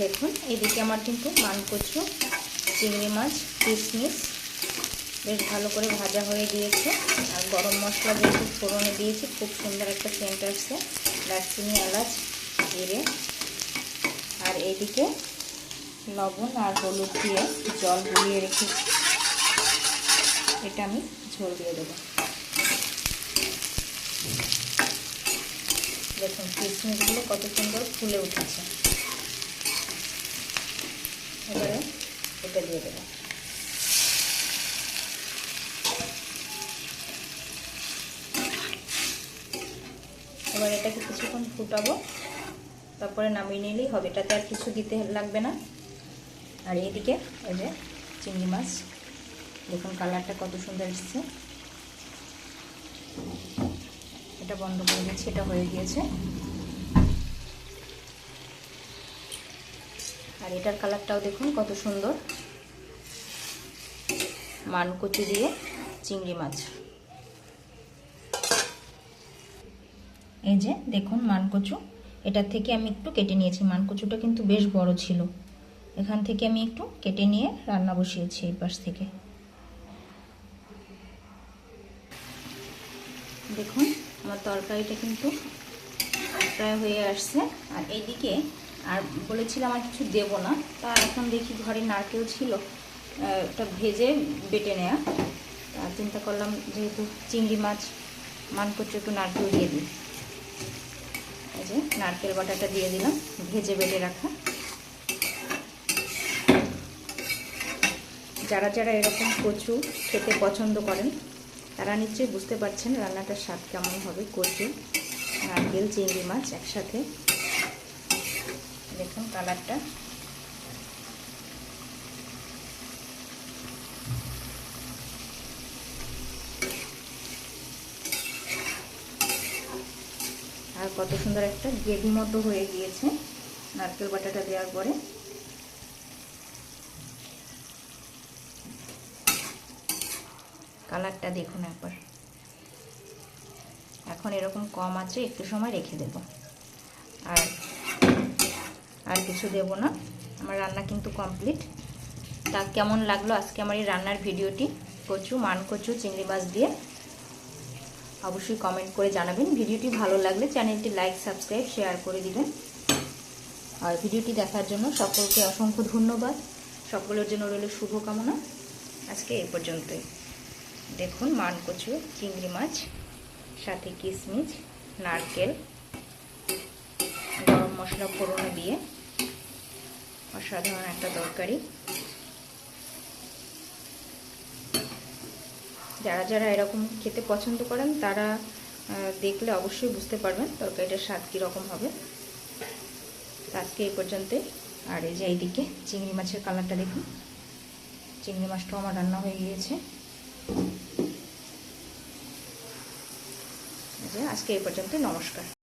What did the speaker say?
দেখুন, এদিকে আমার কিন্তু মানকচু, চিংড়ি মাছ, কিশমিশ বেশ ভালো করে ভাজা হয়ে গিয়েছে। আর গরম মশলা যেহেতু ফোড়নে দিয়েছি, খুব সুন্দর একটা সেন্ট আসছে। দারচিনি, এলাচ, জিরে। আর এইদিকে লবণ আর হলুদ দিয়ে জল গুলিয়ে রেখেছি এটা আমি ঝোল দিয়ে দেবো। দেখুন, কিশমিশগুলো কত সুন্দর ফুলে উঠেছে। এবারে এটা দিয়ে দেবো। এবার এটাকে কিছুক্ষণ ফুটাবো, তারপরে নামিয়ে নিলেই হবে। এটাতে আর কিছু দিতে লাগবে না। আর এইদিকে এই যে চিংড়ি মাছ, দেখুন কালারটা কত সুন্দর এসছে। এটা বন্ধ করে দিচ্ছি, এটা হয়ে গিয়েছে। আর এটার কালারটাও দেখুন, কত সুন্দর। মানকচু দিয়ে চিংড়ি মাছ। এই যে দেখুন মানকচু। এটার থেকে আমি একটু কেটে নিয়েছি। মানকচুটা কিন্তু বেশ বড় ছিল। এখান থেকে আমি একটু কেটে নিয়ে রান্না বসিয়েছি এই পাশ থেকে। দেখুন, আমার তরকারিটা কিন্তু প্রায় হয়ে আসছে। আর এইদিকে আর বলেছিলাম আর কিছু দেব না। তা এখন দেখি ঘরে নারকেল ছিল ওটা ভেজে বেটে নেয়া। তা চিন্তা করলাম যেহেতু চিংড়ি মাছ মান করছে একটু নারকেল দিয়ে দিই। এই যে নারকেল বাটাটা দিয়ে দিলাম, ভেজে বেটে রাখা। যারা যারা এরকম কচু খেতে পছন্দ করেন, তারা নিশ্চয়ই বুঝতে পারছেন রান্নাটার স্বাদ কেমন হবে কচু, নারকেল, চিংড়ি মাছ একসাথে। দেখুন কালারটা। আর কত সুন্দর একটা গ্রেভি মতো হয়ে গিয়েছে নারকেল বাটাটা দেওয়ার পরে। কালারটা দেখুন একবার। এখন এরকম কম আছে, একটু সময় রেখে দেব। আর আর কিছু দেব না। আমার রান্না কিন্তু কমপ্লিট তা কেমন লাগল আজকে আমার এই রান্নার ভিডিওটি? কচু, মান কচু, চিংড়ি মাছ দিয়ে অবশ্যই কমেন্ট করে জানাবেন। ভিডিওটি ভালো লাগলে চ্যানেলটি লাইক সাবস্ক্রাইব শেয়ার করে দিবেন। আর ভিডিওটি দেখার জন্য সকলকে অসংখ্য ধন্যবাদ। সকলের জন্য রইল শুভকামনা। আজকে এ পর্যন্তই। দেখুন, মান কচু, চিংড়ি মাছ, সাথে কিশমিশ নারকেল, গরম মশলা ফোড়নে দিয়ে অসাধারণ একটা তরকারি। যারা যারা এরকম খেতে পছন্দ করেন, তারা দেখলে অবশ্যই বুঝতে পারবেন তরকারিটার স্বাদ কীরকম হবে। আজকে এই পর্যন্তই। আর এই যে এইদিকে চিংড়ি মাছের কালারটা দেখুন। চিংড়ি মাছটাও আমার রান্না হয়ে গিয়েছে। আজকে এই পর্যন্ত নমস্কার।